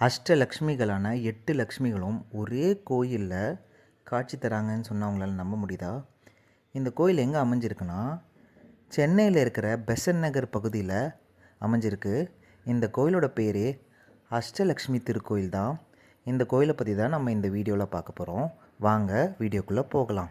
அஷ்டலக்ஷ்மிகளான எட்டு லக்ஷ்மிகளும் ஒரே கோயிலில் காட்சி தராங்கன்னு சொன்னால் அவங்களால நம்ப முடியுதா? இந்த கோயில் எங்கே அமைஞ்சிருக்குன்னா சென்னையில் இருக்கிற பெசன் நகர் பகுதியில் அமைஞ்சிருக்கு. இந்த கோயிலோட பேரே அஷ்டலக்ஷ்மி திருக்கோயில் தான் இந்த கோயிலை பற்றி தான் நம்ம இந்த வீடியோவில் பார்க்க போகிறோம் வாங்க வீடியோக்குள்ளே போகலாம்.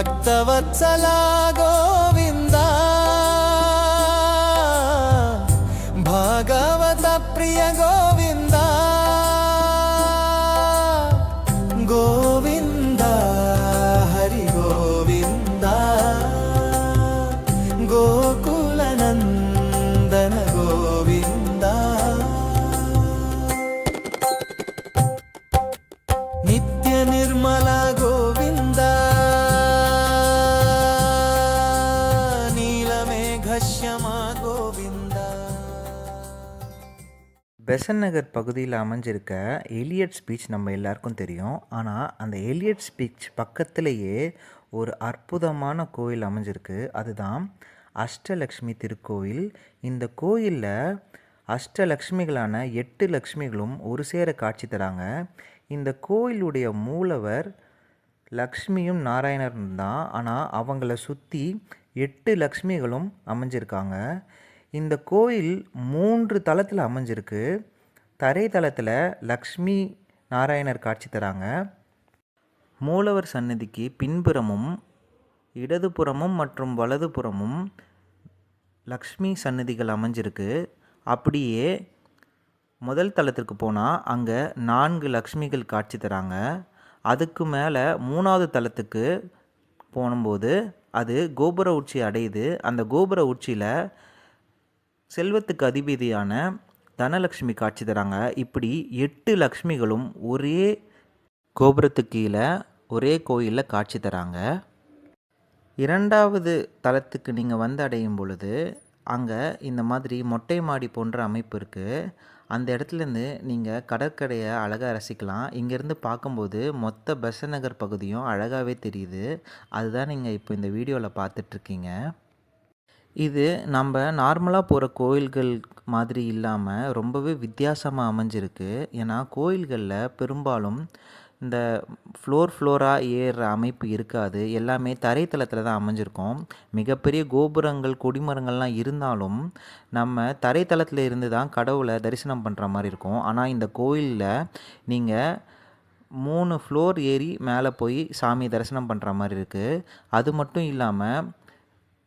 భక్తవత్సలాగో பெசன் நகர் பகுதியில் அமைஞ்சிருக்க எலியட் ஸ்பீச் நம்ம எல்லாருக்கும் தெரியும். ஆனால் அந்த எலியட் ஸ்பீச் பக்கத்திலேயே ஒரு அற்புதமான கோயில் அமைஞ்சிருக்கு. அதுதான் அஷ்டலக்ஷ்மி திருக்கோயில். இந்த கோயிலில் அஷ்டலக்ஷ்மிகளான எட்டு லக்ஷ்மிகளும் ஒரு சேர காட்சி தராங்க. இந்த கோயிலுடைய மூலவர் லக்ஷ்மியும் நாராயணரும் தான். ஆனால் அவங்கள சுற்றி எட்டு லக்ஷ்மிகளும் அமைஞ்சிருக்காங்க. இந்த கோயில் மூன்று தளத்தில் அமைஞ்சிருக்கு. தரை தளத்தில் லக்ஷ்மி நாராயணர் காட்சி தராங்க. மூலவர் சன்னதிக்கு பின்புறமும் இடதுபுறமும் மற்றும் வலதுபுறமும் லக்ஷ்மி சன்னதிகள் அமைஞ்சிருக்கு. அப்படியே முதல் தளத்திற்கு போனால் அங்கே நான்கு லக்ஷ்மிகள் காட்சி தராங்க. அதுக்கு மேலே மூணாவது தளத்துக்கு போகும்போது அது கோபுர உச்சி அடையுது. அந்த கோபுர உச்சியில் செல்வத்துக்கு அதிபதியான தனலக்ஷ்மி காட்சி தராங்க. இப்படி எட்டு லக்ஷ்மிகளும் ஒரே கோபுரத்துக்கு கீழே ஒரே கோயிலில் காட்சி தராங்க. இரண்டாவது தளத்துக்கு நீங்கள் வந்து அடையும் பொழுது அங்கே இந்த மாதிரி மொட்டை மாடி போன்ற அமைப்பு இருக்குது அந்த இடத்துலேருந்து நீங்கள் கடற்கரையை அழகாக ரசிக்கலாம். இங்கேருந்து பார்க்கும்போது மொத்த பெசன் நகர் பகுதியும் அழகாகவே தெரியுது. அதுதான் நீங்கள் இப்போ இந்த வீடியோவில் பார்த்துட்ருக்கீங்க இது நம்ம நார்மலாக போகிற கோயில்கள் மாதிரி இல்லாமல் ரொம்பவே வித்தியாசமாக அமைஞ்சிருக்கு. ஏன்னா கோயில்களில் பெரும்பாலும் இந்த ஃப்ளோர் ஃப்ளோராக ஏறுற அமைப்பு இருக்காது. எல்லாமே தரைத்தளத்தில் தான் அமைஞ்சிருக்கும். மிகப்பெரிய கோபுரங்கள் கொடிமரங்கள்லாம் இருந்தாலும் நம்ம தரைத்தளத்தில் இருந்து தான் கடவுளை தரிசனம் பண்ணுற மாதிரி இருக்கும். ஆனால் இந்த கோயிலில் நீங்கள் மூணு ஃப்ளோர் ஏறி மேலே போய் சாமி தரிசனம் பண்ணுற மாதிரி இருக்குது அது மட்டும் இல்லாமல்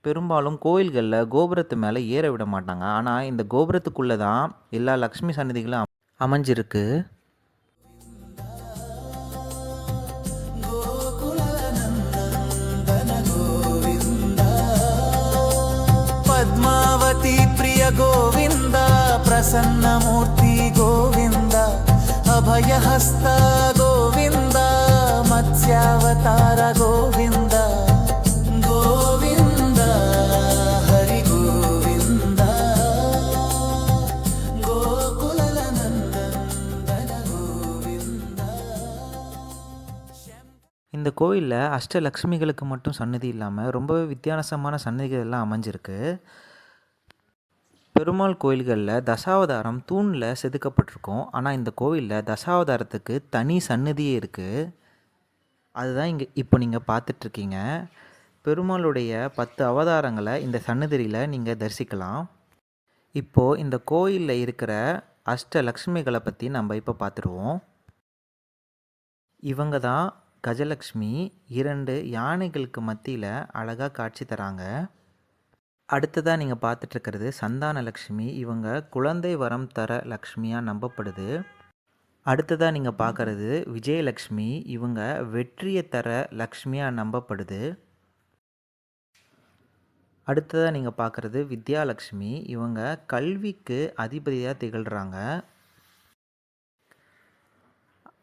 பெரும்பாலும் கோயில்களில் கோபுரத்து மேலே ஏற விட மாட்டாங்க. ஆனால் இந்த கோபுரத்துக்குள்ளே தான் எல்லா லக்ஷ்மி சன்னதிகளும் அமைஞ்சிருக்கு. பத்மாவதி பிரிய கோவிந்தா பிரசன்னமூர்த்தி கோவிந்தா அபயஹஸ்த கோவிந்தா மத்யாவதார கோவிந்தா. இந்த கோயிலில் அஷ்டலக்ஷ்மிகளுக்கு மட்டும் சன்னதி இல்லாமல் ரொம்பவே வித்தியாசமான சன்னதிகள் எல்லாம் அமைஞ்சிருக்கு. பெருமாள் கோயில்களில் தசாவதாரம் தூணில் செதுக்கப்பட்டிருக்கும். ஆனால் இந்த கோயிலில் தசாவதாரத்துக்கு தனி சன்னதியே இருக்குது அதுதான் இங்கே இப்போ நீங்கள் பார்த்துட்ருக்கீங்க. பெருமாளுடைய பத்து அவதாரங்களை இந்த சன்னதியில் நீங்கள் தரிசிக்கலாம். இப்போது இந்த கோயிலில் இருக்கிற அஷ்டலக்ஷ்மிகளை பற்றி நம்ம இப்போ பார்த்துருவோம். இவங்க தான் கஜலக்ஷ்மி இரண்டு யானைகளுக்கு மத்தியில் அழகாக காட்சி தராங்க. அடுத்ததாக நீங்கள் பார்த்துட்ருக்கிறது சந்தானலக்ஷ்மி. இவங்க குழந்தை வரம் தர லக்ஷ்மியாக நம்பப்படுது. அடுத்ததாக நீங்கள் பார்க்குறது விஜயலக்ஷ்மி. இவங்க வெற்றியை தர லக்ஷ்மியாக நம்பப்படுது. அடுத்ததாக நீங்கள் பார்க்குறது வித்யாலக்ஷ்மி. இவங்க கல்விக்கு அதிபதியாக திகழ்கிறாங்க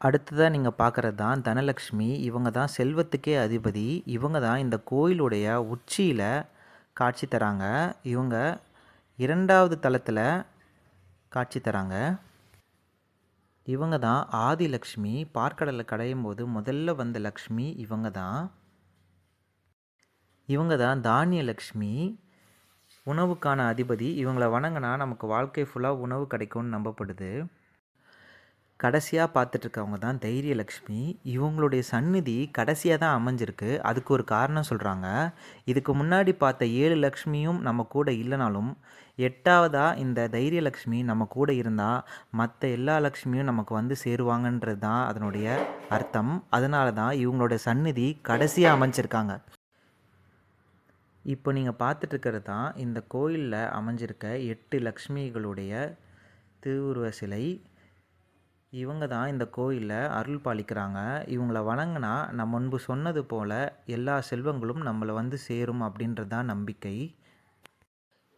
அடுத்ததாக நீங்கள் பார்க்குறது தான் தனலக்ஷ்மி. இவங்க தான் செல்வத்துக்கே அதிபதி. இவங்க தான் இந்த கோயிலுடைய உச்சியில் காட்சி தராங்க. இவங்க இரண்டாவது தளத்தில் காட்சி தராங்க. இவங்க தான் ஆதி லக்ஷ்மி பார்க்கடலை கடையும் போது முதல்ல வந்த லக்ஷ்மி இவங்க தான். இவங்க தான் தானியலக்ஷ்மி. உணவுக்கான அதிபதி. இவங்களை வணங்கினா நமக்கு வாழ்க்கை ஃபுல்லாக உணவு கிடைக்கும்னு நம்பப்படுது. கடைசியாக பார்த்துட்ருக்கவங்க தான் தைரியலக்ஷ்மி. இவங்களுடைய சந்நிதி கடைசியாக தான் அமைஞ்சிருக்கு. அதுக்கு ஒரு காரணம் சொல்கிறாங்க இதுக்கு முன்னாடி பார்த்த ஏழு லக்ஷ்மியும் நம்ம கூட இல்லைனாலும் எட்டாவதாக இந்த தைரியலக்ஷ்மி நம்ம கூட இருந்தால் மற்ற எல்லா லக்ஷ்மியும் நமக்கு வந்து சேருவாங்கன்றது தான் அதனுடைய அர்த்தம். அதனால தான் இவங்களுடைய சந்நிதி கடைசியாக அமைஞ்சிருக்காங்க. இப்போ நீங்கள் பார்த்துட்ருக்கிறது தான் இந்த கோயிலில் அமைஞ்சிருக்க எட்டு லக்ஷ்மிகளுடைய திருவுருவ சிலை. இவங்க தான் இந்த கோயிலில் அருள் பாலிக்கிறாங்க. இவங்களை வணங்கினா நான் முன்பு சொன்னது போல் எல்லா செல்வங்களும் நம்மளை வந்து சேரும் அப்படின்றது தான் நம்பிக்கை.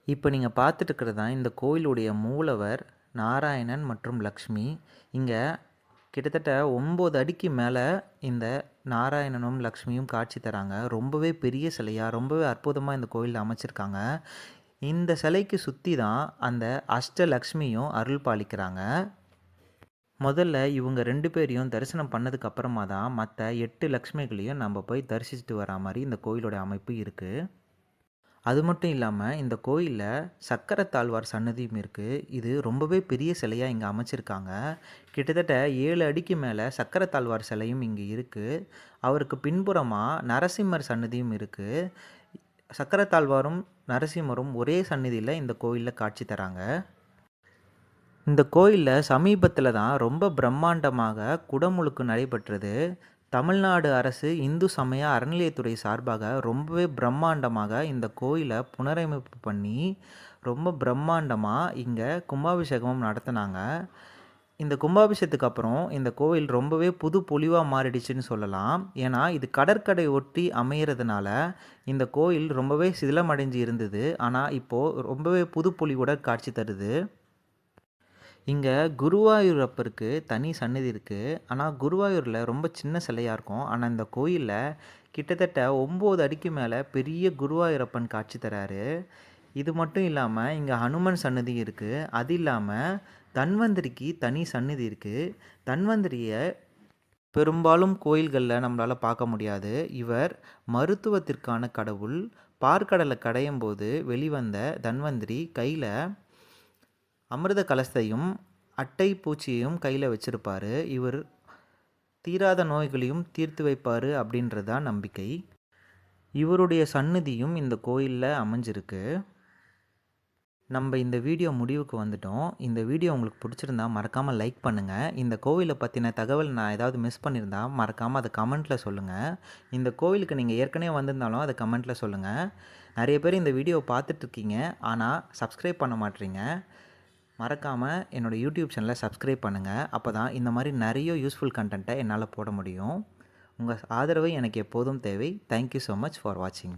இப்போ நீங்கள் பார்த்துட்டு தான் இந்த கோயிலுடைய மூலவர் நாராயணன் மற்றும் லக்ஷ்மி. இங்கே கிட்டத்தட்ட ஒம்பது அடிக்கு மேலே இந்த நாராயணனும் லக்ஷ்மியும் காட்சி தராங்க. ரொம்பவே பெரிய சிலையாக ரொம்பவே அற்புதமாக இந்த கோயிலில் அமைச்சிருக்காங்க. இந்த சிலைக்கு சுற்றி தான் அந்த அஷ்டலக்ஷ்மியும் அருள் பாலிக்கிறாங்க. முதல்ல இவங்க ரெண்டு பேரையும் தரிசனம் பண்ணதுக்கு அப்புறமா தான் மற்ற எட்டு லக்ஷ்மிகளையும் நம்ம போய் தரிசிச்சுட்டு வரா மாதிரி இந்த கோயிலோட அமைப்பு இருக்குது அது மட்டும் இல்லாமல் இந்த கோயிலில் சக்கரத்தாழ்வார் சன்னதியும் இருக்குது இது ரொம்பவே பெரிய சிலையாக இங்கே அமைச்சிருக்காங்க. கிட்டத்தட்ட ஏழு அடிக்கு மேலே சக்கரத்தாழ்வார் சிலையும் இங்கே இருக்குது அவருக்கு பின்புறமாக நரசிம்மர் சன்னதியும் இருக்குது சக்கரத்தாழ்வாரும் நரசிம்மரும் ஒரே சன்னதியில் இந்த கோயிலில் காட்சி தராங்க. இந்த கோயிலில் சமீபத்தில் தான் ரொம்ப பிரம்மாண்டமாக குடமுழுக்கு நடைபெற்றது. தமிழ்நாடு அரசு இந்து சமய அறநிலையத்துறை சார்பாக ரொம்பவே பிரம்மாண்டமாக இந்த கோயிலை புனரமைப்பு பண்ணி ரொம்ப பிரம்மாண்டமாக இங்கே கும்பாபிஷேகமும் நடத்தினாங்க. இந்த கும்பாபிஷேகத்துக்கு அப்புறம் இந்த கோயில் ரொம்பவே புது பொலிவாக மாறிடுச்சுன்னு சொல்லலாம். ஏன்னா இது கடற்கரை ஒட்டி அமையிறதுனால இந்த கோயில் ரொம்பவே சிதிலமடைஞ்சு இருந்தது. ஆனால் இப்போது ரொம்பவே புது பொலிவோட காட்சி தருது. இங்கே குருவாயூரப்பருக்கு தனி சன்னதி இருக்குது ஆனால் குருவாயூரில் ரொம்ப சின்ன சிலையாக இருக்கும். ஆனால் இந்த கோயிலில் கிட்டத்தட்ட ஒம்பது அடிக்கு மேலே பெரிய குருவாயூரப்பன் காட்சி தராரு. இது மட்டும் இல்லாமல் இங்கே ஹனுமன் சன்னதி இருக்குது அது இல்லாமல் தன்வந்திரிக்கு தனி சன்னதி இருக்குது தன்வந்திரியை பெரும்பாலும் கோயில்களில் நம்மளால் பார்க்க முடியாது. இவர் மருத்துவத்திற்கான கடவுள். பார்க்கடலை கடையும் போது வெளிவந்த தன்வந்திரி கையில் அமிர்த கலசத்தையும் அட்டை பூச்சியையும் கையில் வச்சுருப்பார். இவர் தீராத நோய்களையும் தீர்த்து வைப்பார் அப்படின்றது தான் நம்பிக்கை. இவருடைய சந்நிதியும் இந்த கோயிலில் அமைஞ்சிருக்கு. நம்ம இந்த வீடியோ முடிவுக்கு வந்துட்டோம். இந்த வீடியோ உங்களுக்கு பிடிச்சிருந்தா மறக்காமல் லைக் பண்ணுங்கள் இந்த கோவிலை பற்றின தகவல் நான் ஏதாவது மிஸ் பண்ணியிருந்தா மறக்காமல் அதை கமெண்ட்டில் சொல்லுங்கள் இந்த கோவிலுக்கு நீங்கள் ஏற்கனவே வந்திருந்தாலும் அதை கமெண்ட்டில் சொல்லுங்கள் நிறைய பேர் இந்த வீடியோவை பார்த்துட்ருக்கீங்க ஆனால் சப்ஸ்கிரைப் பண்ண மாட்டீங்க. மறக்காமல் என்னோடய யூடியூப் சேனலை சப்ஸ்கிரைப் பண்ணுங்கள் அப்போ தான் இந்த மாதிரி நிறைய யூஸ்ஃபுல் கண்டென்ட்டை என்னால் போட முடியும். உங்கள் ஆதரவு எனக்கு எப்போதும் தேவை. தேங்க்யூ ஸோ மச் ஃபார் வாட்சிங்